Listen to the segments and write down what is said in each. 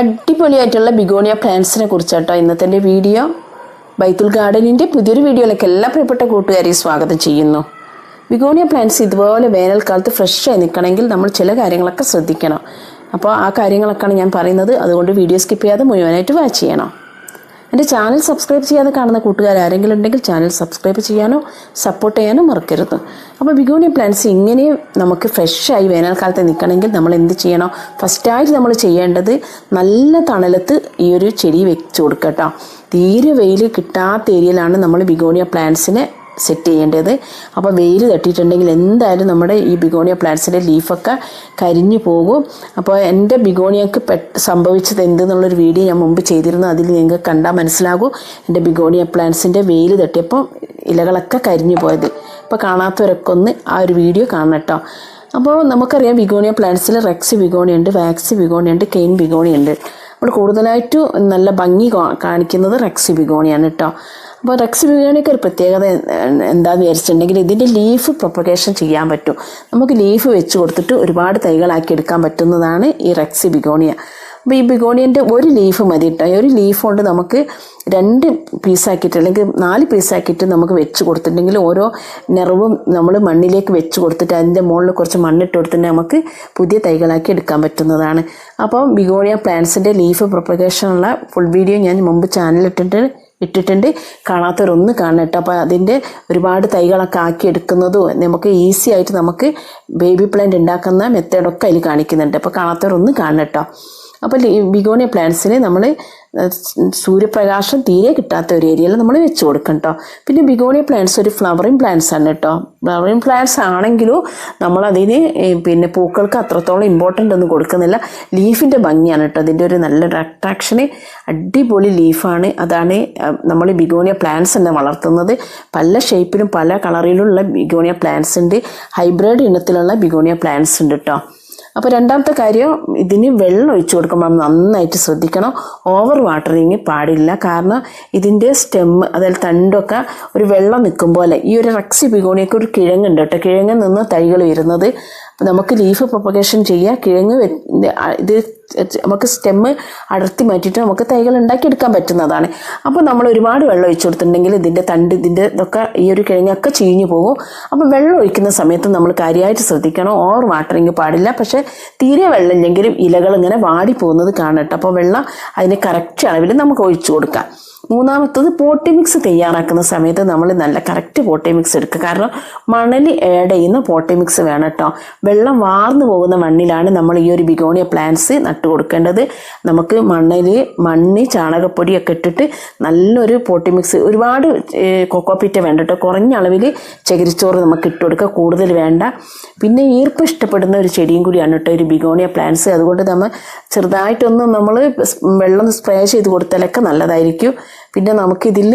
അടിപൊളിയായിട്ടുള്ള ബിഗോണിയ പ്ലാന്റ്സിനെ കുറിച്ചാട്ടോ ഇന്നത്തെ വീഡിയോ. ബൈത്തുൽ ഗാർഡനിന്റെ പുതിയൊരു വീഡിയോയിലേക്ക് എല്ലാ പ്രിയപ്പെട്ട കൂട്ടുകാരെയും സ്വാഗതം ചെയ്യുന്നു. ബിഗോണിയ പ്ലാന്റ്സ് ഇതുപോലെ വേനൽക്കാലത്ത് ഫ്രഷായി നിൽക്കണമെങ്കിൽ നമ്മൾ ചില കാര്യങ്ങളൊക്കെ ശ്രദ്ധിക്കണം. അപ്പോൾ ആ കാര്യങ്ങളൊക്കെയാണ് ഞാൻ പറയുന്നത്. അതുകൊണ്ട് വീഡിയോ സ്കിപ്പ് ചെയ്യാതെ മുഴുവനായിട്ട് വാച്ച് ചെയ്യണം. എന്റെ ചാനൽ സബ്സ്ക്രൈബ് ചെയ്യാതെ കാണുന്ന കൂട്ടുകാർ ആരെങ്കിലും ഉണ്ടെങ്കിൽ ചാനൽ സബ്സ്ക്രൈബ് ചെയ്യാനോ സപ്പോർട്ട് ചെയ്യാനോ മറക്കരുത്. അപ്പോൾ ബിഗോണിയ പ്ലാന്റ്സ് ഇങ്ങനെ നമുക്ക് ഫ്രഷായി വേനൽക്കാലത്ത് നിൽക്കണമെങ്കിൽ നമ്മൾ എന്ത് ചെയ്യണം? ഫസ്റ്റായിട്ട് നമ്മൾ ചെയ്യേണ്ടത് നല്ല തണലത്ത് ഈ ഒരു ചെടി വെച്ച് കൊടുക്കുക തീരെ വെയിൽ കിട്ടാത്ത ഏരിയയിലാണ് നമ്മൾ ബിഗോണിയ പ്ലാന്റ്സിനെ സെറ്റ് ചെയ്യേണ്ടത്. അപ്പോൾ വെയിൽ തട്ടിയിട്ടുണ്ടെങ്കിൽ എന്തായാലും നമ്മുടെ ഈ ബിഗോണിയ പ്ലാന്റ്സിന്റെ ലീഫൊക്കെ കരിഞ്ഞു പോകും. അപ്പോൾ എന്റെ ബിഗോണിയക്ക് പെട്ട് സംഭവിച്ചത് എന്തെന്നുള്ളൊരു വീഡിയോ ഞാൻ മുമ്പ് ചെയ്തിരുന്നു. അതിൽ നിങ്ങൾക്ക് കണ്ടാൽ മനസ്സിലാകും. എന്റെ ബിഗോണിയ പ്ലാന്റ്സിന്റെ വെയിൽ തട്ടിയപ്പോൾ ഇലകളൊക്കെ കരിഞ്ഞു പോയത്. ഇപ്പോൾ കാണാത്തവരൊക്കെ ഒന്ന് ആ ഒരു വീഡിയോ കാണണം കേട്ടോ അപ്പോൾ നമുക്കറിയാം ബിഗോണിയ പ്ലാന്റ്സിൽ റെക്സ് ബിഗോണിയ ഉണ്ട് വാക്സ് ബിഗോണിയ ഉണ്ട് കെയിൻ ബിഗോണിയ ഉണ്ട് നമ്മൾ കൂടുതലായിട്ട് നല്ല ഭംഗി കാണിക്കുന്നത് റെക്സി ബിഗോണിയാണ് കേട്ടോ. അപ്പോൾ റെക്സി ബിഗോണിയൊക്കെ ഒരു പ്രത്യേകത എന്താന്ന് വിചാരിച്ചിട്ടുണ്ടെങ്കിൽ ഇതിന്റെ ലീഫ് പ്രൊപ്പഗേഷൻ ചെയ്യാൻ പറ്റും. നമുക്ക് ലീഫ് വെച്ച് കൊടുത്തിട്ട് ഒരുപാട് തൈകളാക്കി എടുക്കാൻ പറ്റുന്നതാണ് ഈ റെക്സി ബിഗോണിയ. അപ്പോൾ ഈ ബിഗോണിയന്റെ ഒരു ലീഫ് മതി കേട്ടോ ഒരു ലീഫ് കൊണ്ട് നമുക്ക് രണ്ട് പീസാക്കിയിട്ട് അല്ലെങ്കിൽ നാല് പീസാക്കിയിട്ട് നമുക്ക് വെച്ച് കൊടുത്തിട്ടുണ്ടെങ്കിൽ ഓരോ നിറവും നമ്മൾ മണ്ണിലേക്ക് വെച്ച് കൊടുത്തിട്ട് അതിന്റെ മുകളിൽ കുറച്ച് മണ്ണിട്ട് കൊടുത്തിട്ട് നമുക്ക് പുതിയ തൈകളാക്കി എടുക്കാൻ പറ്റുന്നതാണ്. അപ്പോൾ ബിഗോണിയ പ്ലാന്റ്സിന്റെ ലീഫ് പ്രൊപ്പഗേഷനുള്ള ഫുൾ വീഡിയോ ഞാൻ മുമ്പ് ചാനലിട്ടിട്ട് ഇട്ടിട്ടുണ്ട്. കാണാത്തവരൊന്ന് കാണണം കേട്ടോ അപ്പോൾ അതിന്റെ ഒരുപാട് തൈകളൊക്കെ ആക്കി എടുക്കുന്നതും നമുക്ക് ഈസി ആയിട്ട് നമുക്ക് ബേബി പ്ലാന്റ് ഉണ്ടാക്കുന്ന മെത്തേഡൊക്കെ അതിൽ കാണിക്കുന്നുണ്ട്. അപ്പോൾ കാണാത്തവരൊന്ന് കാണണം കേട്ടോ അപ്പോൾ ബിഗോണിയ പ്ലാന്റ്സിന് നമ്മൾ സൂര്യപ്രകാശം തീരെ കിട്ടാത്ത ഒരു ഏരിയയിൽ നമ്മൾ വെച്ച് കൊടുക്കും കേട്ടോ പിന്നെ ബിഗോണിയ പ്ലാന്റ്സ് ഒരു ഫ്ലവറിങ് പ്ലാന്റ്സ് ആണ് കേട്ടോ ഫ്ലവറിങ് പ്ലാന്റ്സ് ആണെങ്കിലും നമ്മളതിന് പിന്നെ പൂക്കൾക്ക് അത്രത്തോളം ഇമ്പോർട്ടന്റ് ഒന്നും കൊടുക്കുന്നില്ല. ലീഫിന്റെ ഭംഗിയാണ് കേട്ടോ അതിന്റെ ഒരു നല്ലൊരു അട്രാക്ഷന് അടിപൊളി ലീഫാണ്. അതാണ് നമ്മൾ ബിഗോണിയ പ്ലാന്റ്സ് തന്നെ വളർത്തുന്നത്. പല ഷേപ്പിലും പല കളറിലുള്ള ബിഗോണിയ പ്ലാന്റ്സ് ഉണ്ട്. ഹൈബ്രിഡ് ഇനത്തിലുള്ള ബിഗോണിയ പ്ലാന്റ്സ് ഉണ്ട് കേട്ടോ അപ്പോൾ രണ്ടാമത്തെ കാര്യം ഇതിന് വെള്ളം ഒഴിച്ചു കൊടുക്കുമ്പോൾ നന്നായിട്ട് ശ്രദ്ധിക്കണം. ഓവർ വാട്ടറിങ് പാടില്ല. കാരണം ഇതിന്റെ സ്റ്റെം അതായത് തണ്ടൊക്കെ ഒരു വെള്ളം നിൽക്കും പോലെ ഈ ഒരു റക്സി ബിഗോണിയൊക്കെ ഒരു കിഴങ്ങുണ്ട് കേട്ടോ. കിഴങ്ങ് നിന്ന് തൈകൾ വരുന്നത്. നമുക്ക് ലീഫ് പ്രൊപ്പഗേഷൻ ചെയ്യുക കിഴങ്ങ് ഇത് നമുക്ക് സ്റ്റെമ്മ് അടർത്തി മാറ്റിയിട്ട് നമുക്ക് തൈകൾ ഉണ്ടാക്കിയെടുക്കാൻ പറ്റുന്നതാണ്. അപ്പോൾ നമ്മൾ ഒരുപാട് വെള്ളം ഒഴിച്ചു കൊടുത്തിട്ടുണ്ടെങ്കിൽ ഇതിന്റെ തണ്ട് ഇതിന്റെ ഇതൊക്കെ ഈ ഒരു കിഴങ്ങൊക്കെ ചീഞ്ഞു പോകും. അപ്പോൾ വെള്ളം ഒഴിക്കുന്ന സമയത്ത് നമ്മൾ കാര്യമായിട്ട് ശ്രദ്ധിക്കണം. ഓവർ വാട്ടറിങ് പാടില്ല. പക്ഷേ തീരെ വെള്ളം ഇല്ലെങ്കിലും ഇലകൾ ഇങ്ങനെ വാടി പോകുന്നത് കാണട്ടെ. അപ്പോൾ വെള്ളം അതിന് കറക്റ്റ് അളവിൽ നമുക്ക് ഒഴിച്ചു കൊടുക്കാം. മൂന്നാമത്തത് പോട്ടി മിക്സ് തയ്യാറാക്കുന്ന സമയത്ത് നമ്മൾ നല്ല കറക്റ്റ് പോട്ടി മിക്സ് എടുക്കുക. കാരണം മണൽ ആഡ് ചെയ്യുന്ന പോട്ടി മിക്സ് വേണം കേട്ടോ. വെള്ളം വാർന്നു പോകുന്ന മണ്ണിലാണ് നമ്മൾ ഈ ഒരു ബിഗോണിയ പ്ലാന്റ്സ് നട്ടു കൊടുക്കേണ്ടത്. നമുക്ക് മണ്ണിൽ മണ്ണ് ചാണകപ്പൊടിയൊക്കെ ഇട്ടിട്ട് നല്ലൊരു പോട്ടി മിക്സ് ഒരുപാട് കൊക്കോപ്പിറ്റ വേണ്ട കേട്ടോ. കുറഞ്ഞ അളവിൽ ചകിരിച്ചോറ് നമുക്ക് ഇട്ട് കൊടുക്കുക. കൂടുതൽ വേണ്ട. പിന്നെ ഈർപ്പം ഇഷ്ടപ്പെടുന്ന ഒരു ചെടിയും കൂടിയാണ് കേട്ടോ ഒരു ബിഗോണിയ പ്ലാന്റ്സ് അതുകൊണ്ട് നമ്മൾ ചെറുതായിട്ടൊന്ന് നമ്മൾ വെള്ളം സ്പ്രേ ചെയ്ത് കൊടുത്താലൊക്കെ നല്ലതായിരിക്കും. പിന്നെ നമുക്കിതിൽ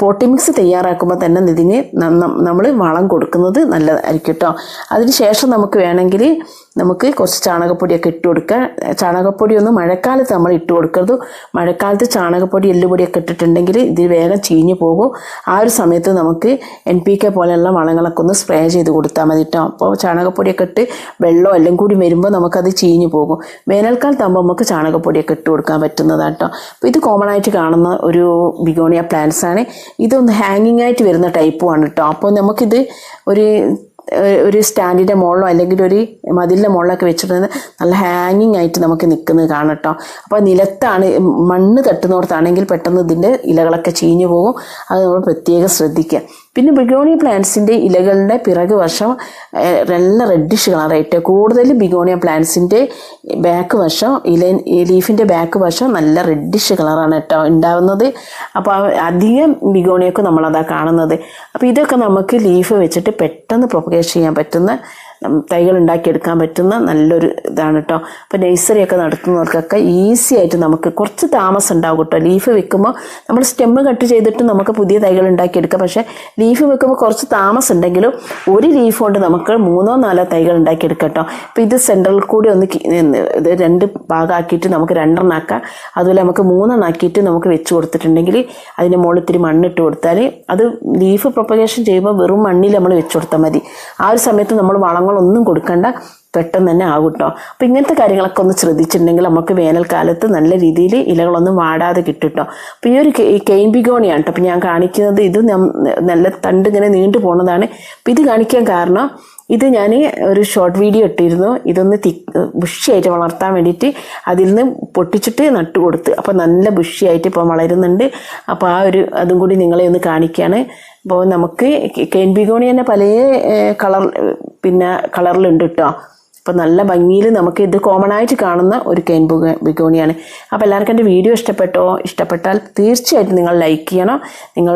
പോട്ടി മിക്സ് തയ്യാറാക്കുമ്പോൾ തന്നെ ഇതിന് നമ്മൾ വളം കൊടുക്കുന്നത് നല്ലതായിരിക്കും കേട്ടോ അതിന് ശേഷം നമുക്ക് വേണമെങ്കിൽ നമുക്ക് കുറച്ച് ചാണകപ്പൊടിയൊക്കെ ഇട്ട് കൊടുക്കുക ചാണകപ്പൊടി ഒന്നും മഴക്കാലത്ത് നമ്മൾ ഇട്ട് കൊടുക്കരുത്. മഴക്കാലത്ത് ചാണകപ്പൊടി എല്ലുപൊടിയൊക്കെ ഇട്ടിട്ടുണ്ടെങ്കിൽ ഇത് വേഗം ചീഞ്ഞു പോകും. ആ ഒരു സമയത്ത് നമുക്ക് എൻ പി കെ പോലെയുള്ള വളങ്ങളൊക്കെ ഒന്ന് സ്പ്രേ ചെയ്ത് കൊടുത്താൽ മതി കേട്ടോ അപ്പോൾ ചാണകപ്പൊടിയൊക്കെ ഇട്ട് വെള്ളം എല്ലാം കൂടി വരുമ്പോൾ നമുക്കത് ചീഞ്ഞു പോകും. വേനൽക്കാലത്ത് വേനൽക്കാലത്താകുമ്പോൾ നമുക്ക് ചാണകപ്പൊടിയൊക്കെ ഇട്ട് കൊടുക്കാൻ പറ്റുന്നതാണ് കേട്ടോ അപ്പോൾ ഇത് കോമൺ ആയിട്ട് കാണുന്ന ഒരു ബിഗോണിയ പ്ലാന്റ്സ് ആണ്. ഇതൊന്ന് ഹാങ്ങിങ് ആയിട്ട് വരുന്ന ടൈപ്പുമാണ് കേട്ടോ അപ്പോൾ നമുക്കിത് ഒരു ഒരു സ്റ്റാൻഡിന്റെ മുകളിലോ അല്ലെങ്കിൽ ഒരു മതിലിന്റെ മുകളിലൊക്കെ വെച്ചിട്ടുണ്ടെങ്കിൽ നല്ല ഹാങ്ങിങ് ആയിട്ട് നമുക്ക് നിൽക്കുന്നത് കാണാം കേട്ടോ. അപ്പോൾ നിലത്താണ് മണ്ണ് തട്ടുന്നോർത്താണെങ്കിൽ പെട്ടെന്ന് ഇതിന്റെ ഇലകളൊക്കെ ചീഞ്ഞു പോകും. അത് നമ്മൾ പ്രത്യേകം ശ്രദ്ധിക്കുക. പിന്നെ ബിഗോണിയ പ്ലാന്റ്സിന്റെ ഇലകളുടെ പിറകു വശം നല്ല റെഡിഷ് കളറായിട്ട് കൂടുതൽ ബിഗോണിയ പ്ലാന്റ്സിന്റെ ബാക്ക് വശം ഇല ലീഫിന്റെ ബാക്ക് വശം നല്ല റെഡിഷ് കളറാണ് കേട്ടോ ഉണ്ടാവുന്നത്. അപ്പോൾ അധികം ബിഗോണിയൊക്കെ നമ്മളതാ കാണുന്നത്. അപ്പോൾ ഇതൊക്കെ നമുക്ക് ലീഫ് വെച്ചിട്ട് പെട്ടെന്ന് പ്രൊപ്പഗേറ്റ് ചെയ്യാൻ പറ്റുന്ന തൈകൾ ഉണ്ടാക്കിയെടുക്കാൻ പറ്റുന്ന നല്ലൊരു ഇതാണ് കേട്ടോ അപ്പോൾ നഴ്സറി ഒക്കെ നടത്തുന്നവർക്കൊക്കെ ഈസി ആയിട്ട് നമുക്ക് കുറച്ച് താമസം ഉണ്ടാവും കേട്ടോ ലീഫ് വെക്കുമ്പോൾ നമ്മൾ സ്റ്റെമ്മ് കട്ട് ചെയ്തിട്ട് നമുക്ക് പുതിയ തൈകൾ ഉണ്ടാക്കിയെടുക്കാം. പക്ഷേ ലീഫ് വെക്കുമ്പോൾ കുറച്ച് താമസം ഉണ്ടെങ്കിലും ഒരു ലീഫ് കൊണ്ട് നമുക്ക് മൂന്നോ നാലോ തൈകൾ ഉണ്ടാക്കിയെടുക്കാം കേട്ടോ അപ്പോൾ ഇത് സെൻട്രൽ കൂടി ഒന്ന് ഇത് രണ്ട് ഭാഗമാക്കിയിട്ട് നമുക്ക് രണ്ടെണ്ണാക്കാം അതുപോലെ നമുക്ക് മൂന്നെണ്ണാക്കിയിട്ട് നമുക്ക് വെച്ച് കൊടുത്തിട്ടുണ്ടെങ്കിൽ അതിന്റെ മുകളിൽ ഇത്തിരി മണ്ണിട്ട് കൊടുത്താൽ അത് ലീഫ് പ്രൊപ്പഗേഷൻ ചെയ്യുമ്പോൾ വെറും മണ്ണിൽ നമ്മൾ വെച്ച് കൊടുത്താൽ മതി. ആ ഒരു സമയത്ത് നമ്മൾ വളങ്ങളൊന്നും കൊടുക്കണ്ട. പെട്ടെന്ന് തന്നെ ആകും കേട്ടോ അപ്പം ഇങ്ങനത്തെ കാര്യങ്ങളൊക്കെ ഒന്ന് ശ്രദ്ധിച്ചിട്ടുണ്ടെങ്കിൽ നമുക്ക് വേനൽക്കാലത്ത് നല്ല രീതിയിൽ ഇലകളൊന്നും വാടാതെ കിട്ടും കേട്ടോ അപ്പോൾ ഈ ഒരു കെയിൻ ബിഗോണിയാണ് കേട്ടോ അപ്പം ഞാൻ കാണിക്കുന്നത് ഇത് നല്ല തണ്ട് ഇങ്ങനെ നീണ്ടു പോണതാണ്. അപ്പം ഇത് കാണിക്കാൻ കാരണം ഇത് ഞാൻ ഒരു ഷോർട്ട് വീഡിയോ ഇട്ടിരുന്നു. ഇതൊന്ന് തി ബുഷിയായിട്ട് വളർത്താൻ വേണ്ടിയിട്ട് അതിൽ നിന്ന് പൊട്ടിച്ചിട്ട് നട്ടു കൊടുത്ത്. അപ്പോൾ നല്ല ബുഷിയായിട്ട് ഇപ്പോൾ വളരുന്നുണ്ട്. അപ്പോൾ ആ ഒരു അതും കൂടി നിങ്ങളെ ഒന്ന് കാണിക്കുകയാണ് അപ്പോൾ നമുക്ക് കെയിൻ ബിഗോണി തന്നെ പല കളർ പിന്നെ കളറിലുണ്ട് കേട്ടോ അപ്പോൾ നല്ല ഭംഗിയിൽ നമുക്ക് ഇത് കോമൺ ആയിട്ട് കാണുന്ന ഒരു കെയിൻ ബിഗോണിയാണ്. അപ്പോൾ എല്ലാവർക്കും എന്റെ വീഡിയോ ഇഷ്ടപ്പെട്ടോ? ഇഷ്ടപ്പെട്ടാൽ തീർച്ചയായിട്ടും നിങ്ങൾ ലൈക്ക് ചെയ്യണം. നിങ്ങൾ